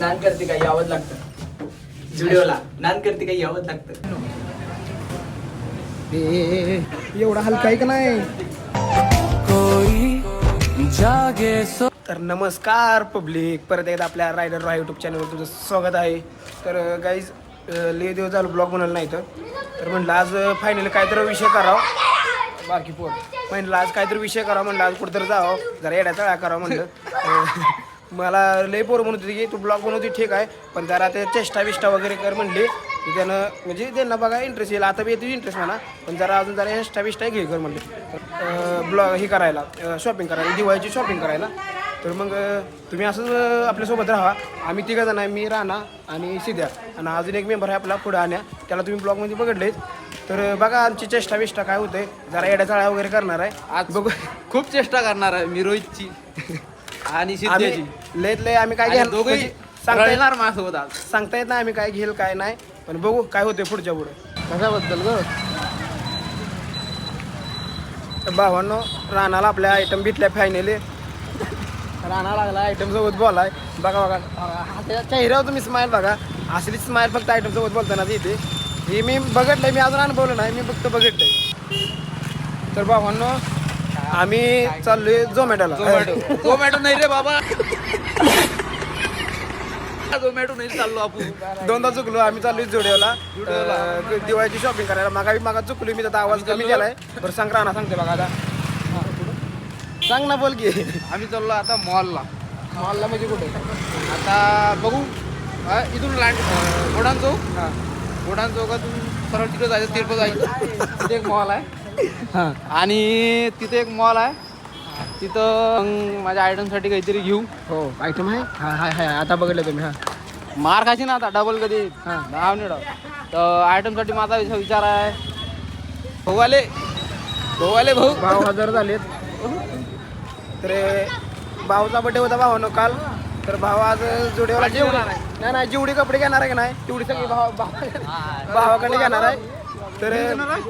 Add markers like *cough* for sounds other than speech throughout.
नान करते काय यावंच लागतं. जुडिओला नान करते काय यावंच लागतं. एवढा हलका आहे का नाही? तर नमस्कार पब्लिक. परत एकदा आपल्या रायडर रॉय यूट्यूब चॅनलवर तुझं स्वागत आहे. तर गाईज लय दिवस झालं ब्लॉग बनवलं नाही तर तर म्हणलं आज फायनली काहीतरी विषय करावं. बाकी पोर. म्हणलं आज काहीतरी विषय करावं. म्हणलं आज कुठेतरी जावं. जरा येड्या तळ्या करावं म्हणलं. *laughs* मला लय पोर म्हणत होती की तू ब्लॉग बनवते ठीक आहे पण जरा ते चेष्टा विष्टा वगैरे कर म्हणले. त्यानं म्हणजे त्यांना बघा इंटरेस्ट येईल आता बी येते इंटरेस्ट म्हणा पण जरा अजून जरा चेष्टा विष्टा घे कर म्हणले. ब्लॉग हे करायला शॉपिंग करायला दिवाळीची शॉपिंग करायला. तर मग तुम्ही असंच आपल्यासोबत राहा. आम्ही तिघं जण आहे मी राणा आणि सिद्ध्या आणि अजून एक मेंबर आहे आपला पुढं आणण्या त्याला तुम्ही ब्लॉगमध्ये पकडले तर बघा आमची चेष्टा विष्टा काय होते जरा येड्या चाळ्या वगैरे करणार आहे. आज बघू. खूप चेष्टा करणार आहे मी रोहितची. आणि सिद्धेची आम्ही लयत लय आम्ही काय आणि घ्याल दोघंही म्हणजे सांगता येत रळणार माझ्यासोबत आज. सांगता येत नाही आम्ही काय घेईल काय नाही. पण बघू काय होते पुढच्या पुढे. कशाबद्दल ग? तर भावांनो राणाला आपल्या आयटम भेटल्या फायनली राणा लागला आयटम सोबत बोलाय. बघा बघा. हा, चेहऱ्यावर तुम्ही स्माईल बघा. असली स्माईल फक्त आयटम सोबत बोलताना येते. हे मी बघितलंय मी अजून अनुभवलं नाही मी फक्त बघितलंय. तर भावांनो आम्ही चाललोय झोमॅटोला झोमॅटो झोमॅटो नाही रे बाबा. झोमॅटो नाही चाललो आपण. दोनदा चुकलो आम्ही चाललोय जोड्याला दिवाळीची शॉपिंग करायला. मागा मागा चुकलो मी त्याचा आवाज कमी केलाय. बरं सांग राणा सांगते बघा आता. सांग ना बोल की. आम्ही चाललो आता मॉलला मॉलला म्हणजे कुठे? आता बघू. हा, इथून लँड गोडान चौक. हां. गोडान चौकातून सरळ तिकडे जायचं तीर्थ जायचं. *laughs* तिथे एक मॉल आहे. हां. आणि तिथे एक मॉल आहे. तिथं माझ्या आयटमसाठी काहीतरी घेऊ. हो आयटम आहे? हा आता बघितलं तुम्ही हा. मार खाशी ना आता डबल कधी? हां. दहा मिनिट तर आयटमसाठी माझा विचार विचार आहे. भाऊ आले भाऊ. आले भाऊ भाव हजार झालेत. तर भाऊचा बड्डे होता भावानं काल. तर भाव आज जोडीवाला पार्टी जेवढी. नाही नाही जेवढी कपडे घेणार आहे की नाही तेवढी सगळी भाव भाव- भावाकडे घेणार आहे. तर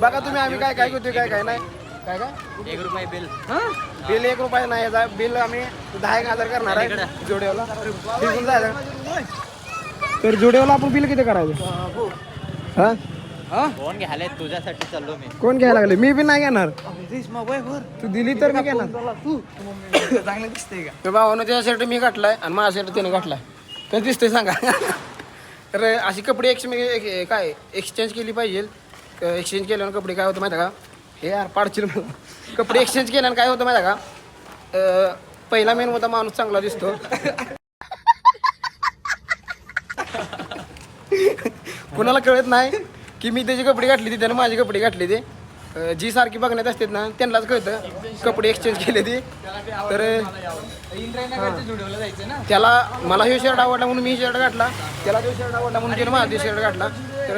बघा तुम्ही आम्ही काय काय घेतोय काय काय नाही. काय काय? एक रुपये बिल. बिल एक रुपया नाही याचा बिल आम्ही दहा एक हजार करणार आहे तिथून जायचं. तर जोड्याला आपण बिल किती करायचं? हा? फोन घ्यायला तुझ्यासाठी चाललो मी. कोण घ्यायला लागले? मी बी नाही घेणार. तू दिली तर मी घेणार. तू. चांगलं दिसतंय का? तर भावानं त्याचा शर्ट मी घातलाय आणि माझा शर्ट त्याने घातलाय. कसं दिसतंय सांगा. *laughs* तर अशी कपडे एक्सचेंज काय एक्सचेंज केली पाहिजे. एक्सचेंज केल्यानं कपडे काय होतं माहिती आहे का? हे यार पाडशील मला. कपडे एक्सचेंज केल्यानं काय होतं माहिती आहे का? अं, पहिला मेन होता माणूस चांगला दिसतो. *laughs* कुणाला कळत नाही? की मी त्याचे कपडे घातले ते त्यानं माझे कपडे घातले ते अं, जी सारखी बघण्यात असतात ना त्यांनाच कळतं. कपडे एक्सचेंज केले ते. तर जुडिओला जायचं ना त्याला मला हे शर्ट आवडला म्हणून मी शर्ट घातला. त्याला तो शर्ट आवडला म्हणून त्याने माझा शर्ट घातला. तर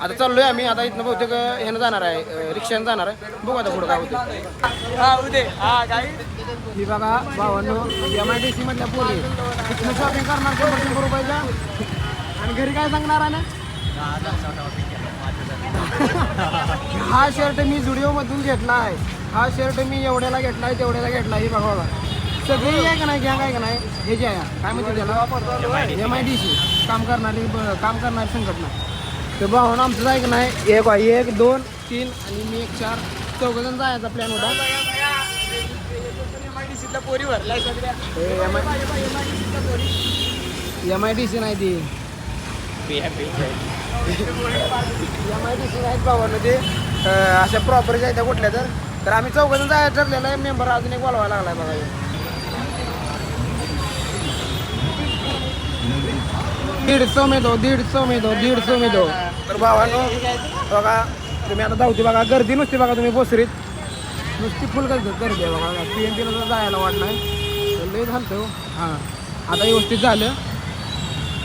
आता चाललोय आम्ही. आता इथनं बहुतेक ह्यानं जाणार आहे. अं, रिक्षानं जाणार आहे. बघू आता पुढं काय होतं हा उदे. हा काय? ही बघा भावांनो एम आय डी सी मधल्या पोरी तिथनं शॉपिंग करणार शंभर शंभर रुपयाच्या. आणि घरी काय सांगणार आहे ना? हा शर्ट मी जुडिओ मधून घेतला आहे. हा शर्ट मी एवढ्याला घेतला आहे तेवढ्याला घेतला आहे बघा बघा. सगळी आहे का नाही घ्या काय का नाही? हे जे आहे काय म्हणते त्याला? एम आय डी सी काम करणारी काम करणारी संघटना. तर भावना आमचं आहे का नाही? एक आहे, एक दोन तीन आणि मी एक चार. चौघजण जायचा प्लॅन होता. पोरी भरलाय सगळ्या एम आय डी सी नाही ती. एम आय डी सी नाहीत ते म्हणजे, अशा प्रॉपर जायच्या कुठल्या तर. तर आम्ही चौघजण जायचं ठरलेलं आहे. मेंबर अजून एक बोलवायला लागलाय बघा. ह्यो. दीडशे में दो दीडशे में दो दीडशे में दो तर भावानो बघा तुम्ही आता धावते बघा. गर्दी नुसती बघा तुम्ही बोसरीत. नुसती फुल गर्दी गर्दी आहे बघा. पी एन पीला जायला वाट नाही. तर लय झालं हां. हो. आता व्यवस्थित झालं.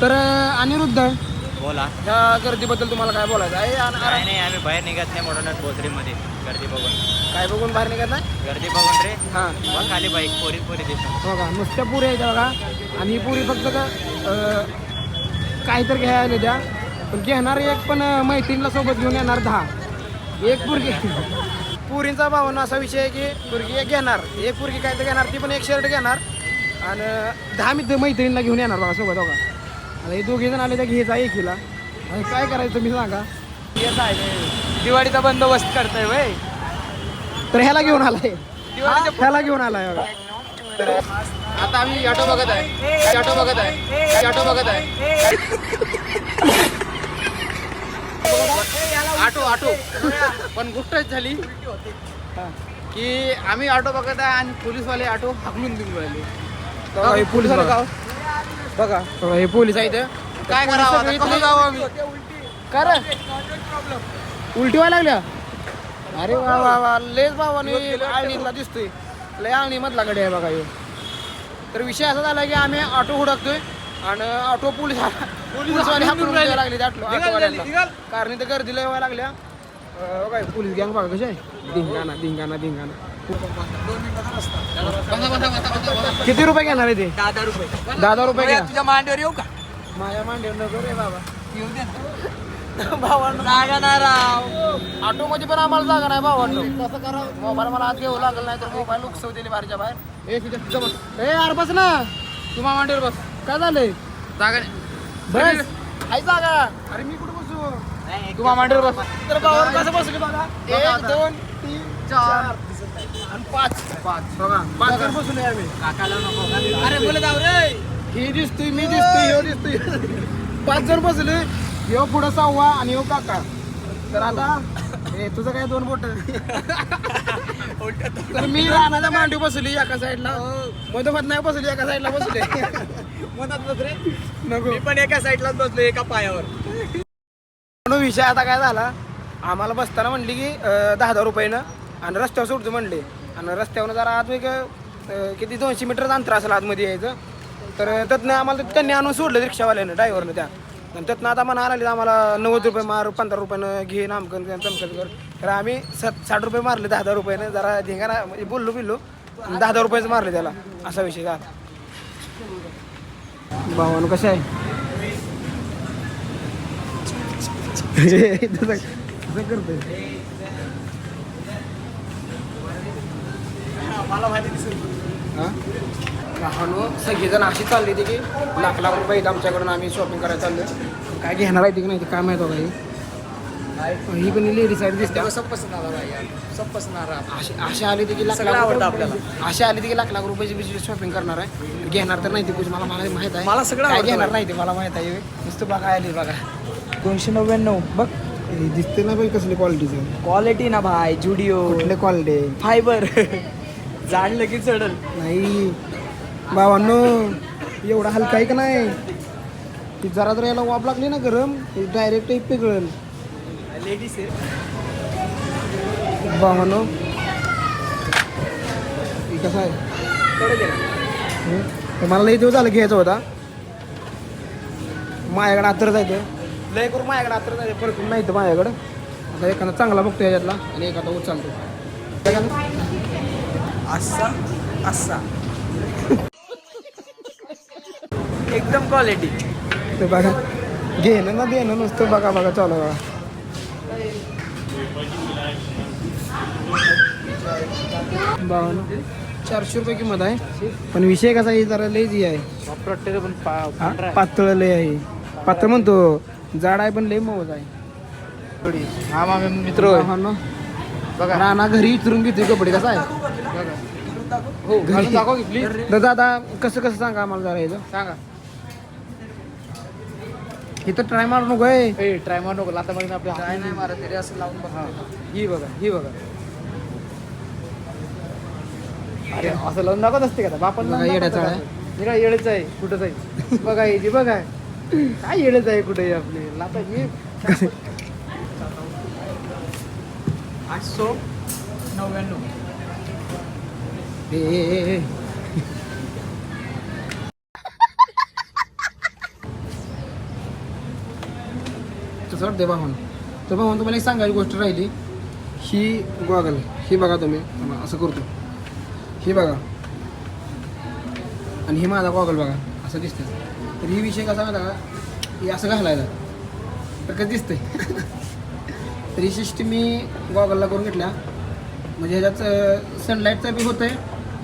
तर अनिरुद्ध आहे. बोला. ह्या गर्दीबद्दल तुम्हाला काय बोलायचं आहे? आणि- काय नाही आम्ही बाहेर निघत नाही मोठ्या बोसरीमध्ये गर्दी बघून. काय बघून बाहेर निघत नाही? गर्दी बघून रे. हां. मग खाली बाईक पोरी पोरी दिसतात बघा नुसत्या पुरी आहेत बघा. आणि ही पुरी फक्त का काहीतरी घ्यायला द्या पण घेणार एक पण अं, मैत्रिणीला सोबत घेऊन येणार दहा. एक पुरगी. पुरींचा भावना असा विषय आहे की पुरगी एक घेणार. एक पुरगी काय तर घेणार ती पण एक शर्ट घेणार. आणि दहा मित्र मैत्रिणीला घेऊन येणार बघा सोबत बघा आता हे दोघे जण आले तर घ्यायचा एक हिला आता काय करायचं तुम्ही सांगा. येत आहे दिवाळीचा बंदोबस्त करताय वय. तर ह्याला घेऊन आलाय. दिवाळीच्या ह्याला घेऊन आलाय बघा. आता आम्ही ऑटो बघत आहे. ऑटो बघत आहे. ऑटो बघत आहे. ऑटो ऑटो पण गोष्टच झाली. की आम्ही ऑटो बघत आहे आणि पोलीसवाले ऑटो हाकलून देऊन राहिले. पोलीसवाले. गाव बघा. हे पोलीस आहे इथं काय करावं आता? कसं जावं आम्ही? कर उलटी व्हायला लागल्या? अरे वा वा वा लेच बाबाने आळणीला दिसतोय. लय आळणी मधला गडी आहे बघा ह्यो. तर विषय असा झाला की आम्ही ऑटो हुडकतोय आणि ऑटो पोलीस पोलीसवाले हाकलून द्यायला लागले त्या ऑटो-. कारण इथं गर्दी लय व्हायला लागल्या. अं, बघा पोलीस गँग बघा कशी आहे. धिंगाणा धिंगाणा धिंगाणा. किती रुपये घेणार आहे ते? दहा दहा रुपये. दहा दहा रुपये घ्या. तुझ्या मांडीवर येऊ का? माझ्या मांडीवर नको रे बाबा. जागा नाही राव. ऑटो मध्ये पण आम्हाला जागा नाही भावांनो. कसं करा मोबाईल मला आत घेऊ लागल नाही तर मोबाईल उकसव दिली बाहेरच्या बाहेर. ए तिथे तिथं बस. ए यार बस ना. तुम्हा मांडीवर बस. काय झालंय? जागा नाही. बस. हाय जागा. अरे मी कुठे बसू? तुम्हा मांडीवर बस. तर भावावर कसं बसू की बघा? एक दोन तीन चार. आणि पाच. पाच. बघा पाच जण बसून आम्ही. काकाला नको अरे रे. ही दिसतोय मी दिसतोय ह्यो दिसतोय. पाच जण बसले ह्यो पुढं सहावा आणि ह्यो काका. तर आता ए तुझं काय दोन बोट? तर मी रानाच्या मांडी बसली एका साईडला. मधोमध नाही बसली एका साईडला बसले. मनात बस रे. नको. मी पण एका साईडलाच बसलो एका पायावर. म्हणून विषय आता काय झाला? आम्हाला बसताना म्हणली की दहा हजार रुपयानं आणि रस्त्यावर सोडतो म्हणले. आणि रस्त्यावर जरा आत एक किती दोनशे मीटर अंतर असेल आतमध्ये यायचं. तर त्यातनं आम्हाला त्यांनी आणून सोडलं रिक्षावाल्यानं ड्रायव्हरनं त्या. आणि त्यातनं आता म्हणा आले आम्हाला नव्वद रुपये मार पंधरा रुपयानं घे नामकन चमकन कर. तर आम्ही सात साठ रुपये मारले दहा हजार रुपयानं. जरा धिंगाणा म्हणजे बोललो बिल्लो आणि दहा हजार रुपयाचं मारले त्याला. असा विषय झाला. भावानं कसं आहे? *laughs* करतोय. हा? लहानो सगळेजण अशी चालली होती की लाख लाख रुपये आहेत आमच्याकडून आम्ही शॉपिंग करायला चाललो काय घेणार आहे की नाही ते काय माहिती बाबा ही? ही पण लेडीज साईड दिसते. सब पसंद आला भाई सब पसंद आ रहा अशी आली होती की लाख सगळं लाख आवडतं रुपये- अशी आली होती की लाख लाख रुपयाची बिजनेस शॉपिंग करणार आहे. घेणार तर नाही ती पूजा मला मला माहीत आहे. मला सगळं काय घेणार. नाही ते मला माहीत आहे. नुसतं बघा आली बघा. दोनशे नव्याण्णव बघ. दिसते ना बाई कसली क्वालिटीचं क्वालिटी ना भाई जुडिओ. कुठले क्वालिटी फायबर *laughs* जाणलं की चढल. नाही. भावांनो एवढा हलका आहे का नाही? ती जरा जर याला वाप लागली ना गरम डायरेक्ट पिघळल. लेडीज भावांनो. हे कसं आहे? मला लई दिवस झालं घ्यायचा होता. माझ्याकडे आत्र जायचं लय करून माझ्याकडे आत्र जायचं परत नाही तर माझ्याकडं. आता एखादा चांगला बघतो याच्यातला आणि एखादा उचलतो असा असा. एकदम क्वालिटी ते बघा घेणं ना देणं नुसतं बघा बघा चालू बघा बावन्न. चारशे रुपये किंमत आहे. पण विषय कसा आहे जरा लय जी आहे. पण पा- हा, पातळ लय आहे. पातळ म्हणतो जाड आहे पण लय मौज आहे. थोडी हा मामे मित्र. भावांनो, बघा. राणा घरी इचरून घेते कपडे कसा आहे? बघा हो घालून दाखव की प्लीज दादा कसं कसं सांगा आम्हाला जरा याचं? सांगा. इथं ट्राय मारू नको आहे ए ट्राय मार नको. आता मध्ये आपल्या काय नाही मारत तरी असं लावून बघा. ही. बघा ही बघा. अरे *laughs* असं लावून दाखवत असते का? बापन बघा, येड्याचं आहे. निघा येडेच आहे. कुठं जाईल बघा जी बघा. *laughs* काय येडेच आहे कुठे आपली? लाता मी *laughs* आठशो नव्याण्णव ए, तसं वाटते भावन तर भावन तुम्हाला एक सांगायची गोष्ट राहिली ही गॉगल ही बघा तुम्ही असं करतो ही बघा आणि ही माझा गॉगल बघा असं दिसतं तर ही विषय कसा माहिती का असं घालायला तर कसं दिसतंय थ्री सिक्स्टी मी गॉगलला करून घेतल्या. म्हणजे ह्याच्यात सनलाईटचा बी होतं आहे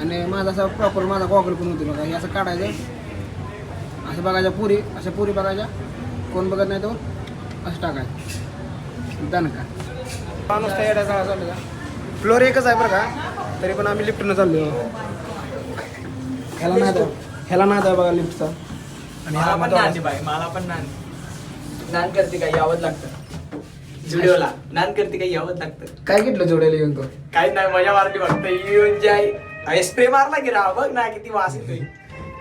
आणि माझा असा प्रॉपर माझा गॉगल पण होतो बघा. हे असं काढायचं. असं बघायच्या पुरी अशा पुरी बघायच्या. कोण बघत नाही तो असं टाकायचं. का माणूस त्या येड्या चालू का? फ्लोर एकच आहे बरं का? तरी पण आम्ही लिफ्टनं चाललो ह्याला नाही द्या ह्याला नाही द्या बघा लिफ्टचा आणि मला पण नाही नान मला पण करते काय यावंच लागतं. जुडिओला नान करते काय यावंच लागतं. काय घेतलं जोड्याला येऊन तो? काही नाही मजा मारली फक्त. येऊन जाय. स्प्रे मारला की राव बघ ना किती वास येतोय.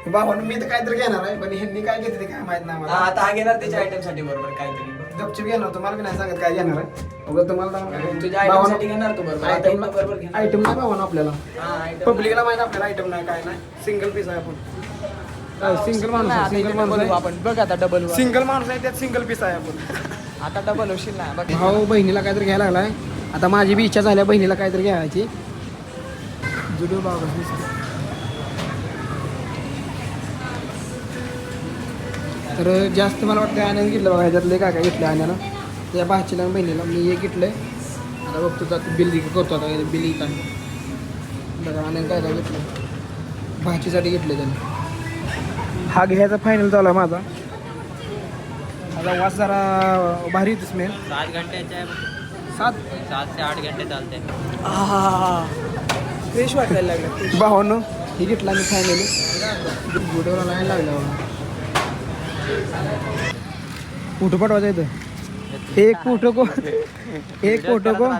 बाबा मी तर काहीतरी घेणार आहे पण ह्यांनी काय घेतले काय माहीत नाही हा, मला आता हा घेणार त्याच्या आयटमसाठी बरोबर काहीतरी. गपचूप घेणार होतो मला बी नाही सांगत काय घेणार आहे. उगाच तुम्हाला तुझ्या item साठी घेणार तू बरोबर. आता इथं बरोबर घेणार. आयटम नाही बाबा आपल्याला. हा, item पब्लिकला माहिती आपल्याला आयटम नाही काय नाही. सिंगल पीस आहे आपण. सिंगल माणूस सिंगल माणूस आहे. आपण. बघ आता डबल सिंगल माणूस आहे त्यात सिंगल पीस आहे आपण. *laughs* आता डबल होशील ना. बघ. भाऊ बहिणीला काहीतरी घ्यायला लागलाय. आता माझी बी इच्छा झाल्या बहिणीला काहीतरी घ्यायची. जुडो बाबा तर जास्त मला वाटतं आण्याने घेतलं बघा ह्याच्यातले काय काय घेतलं आण्यानं. त्या भाचीला आणि बहिणीला मी हे घेतलं आता बघतो तर बिल करतो आता बिल काय बघा आनंद काय काय घेतलं भाचीसाठी घेतलं त्याने. हा घ्यायचा फायनल झाला माझा. माझा वास जरा भारी येतो स्मेल सात घंट्याच्या सात? सात ते आठ घंटे चालते फ्रेश वाटायला लागलं भावानं हे घेतला मी फायनली व्हिडिओला नाही लागला. फोटो पाठवायचा एक फोटो को *laughs* एक फोटो को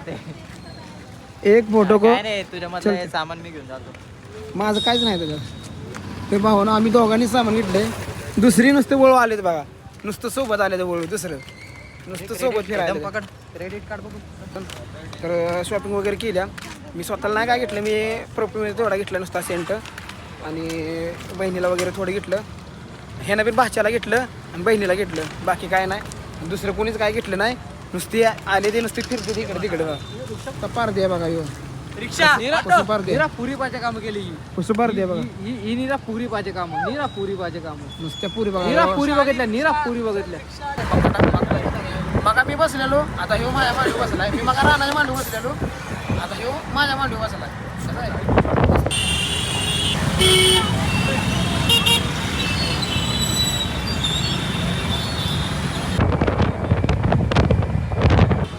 एक फोटो को तुझ्या हे सामान मी घेऊन जातो. माझं काहीच नाही त्याच्यात. ते भावानं आम्ही दोघांनी सामान घेतलंय. दुसरी नुसते वळू आलेत बघा. नुसतं सोबत आले वळू दुसरं. नुसतं सोबत फिरायला पकड. क्रेडिट कार्ड बघू तर शॉपिंग वगैरे केल्या. मी स्वतःला नाही काय घेतलं मी परफ्यूम थोडा घेतला नुसता सेंट आणि बहिणीला वगैरे थोडं घेतलं. ह्यानं पण भाच्याला घेतलं आणि बहिणीला घेतलं. बाकी काय नाही. दुसरं कोणीच काय घेतलं नाही. नुसती आले ते नुसती फिरते तिकडे तिकडे बघा पार द्या बघा यो. रिक्षा पार द्या निरा पुरी पाचे काम केली. ही. बघा. ही ही निरा पुरी पाचे काम. निरा पुरी पाचे काम. नुसत्या पुरी निरा बघा पुरी बघितल्या निरा पुरी बघितल्या. मग मी बसलेलो. आता ह्यो माझ्या बसलाय. मी मग बसलेलो. आता ह्यो माझ्या बसलाय. आहे?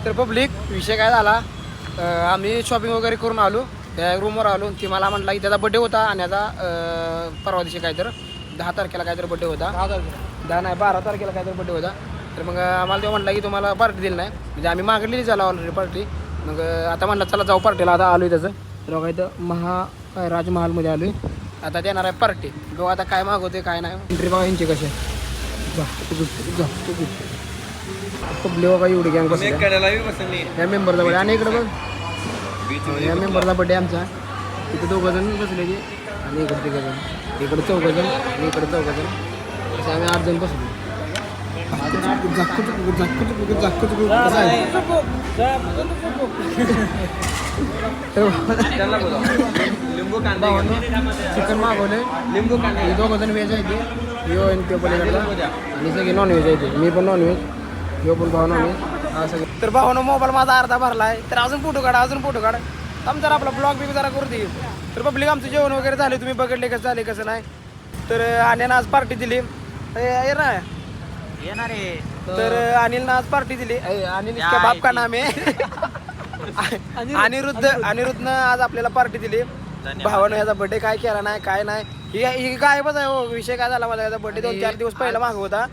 तर पब्लिक विषय काय झाला? आम्ही शॉपिंग वगैरे करून आलो. त्या रूमवर आलो ती मला म्हटला की त्याचा बड्डे होता आणि आता परवा दिवशी काहीतरी दहा तारखेला काहीतरी बड्डे होता. दहा नाही बारा तारखेला काहीतरी बड्डे होता. तर मग आम्हाला तेव्हा म्हटलं की तुम्हाला पार्टी दिली नाही. म्हणजे आम्ही मागलेली झाला ऑलरेडी पार्टी मग आता म्हणलं चला जाऊ पार्टीला आता आलोय त्याचं. तर बघा इथं महा राजमहालमध्ये आलोय. आता देणार आहे पार्टी बघू आता काय मागवते काय नाही. एंट्री बघा यांची कशी आहे. जा. तू तू. पब्लिक बघा एवढी गँग बसली या मेंबरचा बर्थडे आणि इकडे बघ. या मेंबरचा बर्थडे आमचा. तिथे दोघं जण बसले ते आणि इकडे तिघं जण. इकडे चौघं जण आणि इकडे चौघं जण. असे आम्ही आठ जण बसलो. चिकन मागवले लिंबू हे दोघं जण व्हेज आहे ते यो आणि त्यो पलीकडला. आणि सगळे नॉनव्हेज आहे ते मी पण नॉनव्हेज यो पण नॉनव्हेज हा सगळं. तर भावानं मोबाईल माझा अर्धा भरलाय. तर अजून फोटो काढा अजून फोटो काढ. आम जरा आपला ब्लॉग बी जरा करू दे. तर पब्लिक आमचं जेवण वगैरे झाले तुम्ही बघितले कसं झाले कसं नाही. तर अनिलनं आज पार्टी दिली. ए, ये ना. येणार आहे. तर अनिलनं आज पार्टी दिली. अनिल बाप का नाम आहे. अनिरुद्ध. अनिरुद्धनं आज आपल्याला पार्टी दिली. भावानं याचा बर्थडे काय केला नाही काय नाही. ही ही आहे हो. विषय काय झाला माझा याचा बर्थडे दोन चार दिवस पहिला माग होता.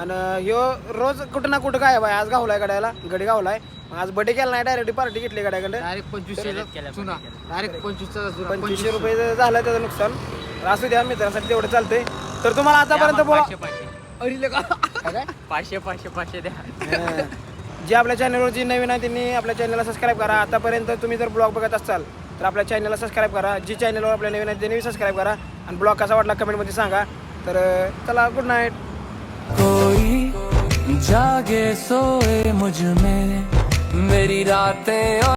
आणि ह्यो रोज कुठं ना कुठं गायब आहे आज गावलाय गड्याला गडी गावलाय. आज बर्थडे केला नाही डायरेक्ट पार्टी घेतली गड्याकडे. डायरेक्ट पंचवीसशे डायरेक्ट पंचवीसचा पंचवीसशे रुपये जर झालं त्याचं नुकसान तर असू द्या मित्रांसाठी तेवढं चालतंय. तर तुम्हाला आतापर्यंत बोला पाचशे पाचशे. का काय काय? पाचशे पाचशे पाचशे द्या. हं. जे आपल्या चॅनलवर जी नवीन आहे त्यांनी आपल्या चॅनलला सबस्क्राईब करा. आतापर्यंत तुम्ही जर ब्लॉग बघत असाल तर आपल्या चॅनलला सबस्क्राईब करा. जी चॅनलवर आपल्या नवीन आहे त्यांनी सबस्क्राईब करा. आणि ब्लॉग कसा वाटला कमेंटमध्ये सांगा. तर अं, चला गुड नाईट जागे सोए मुझ में। मेरी रातें और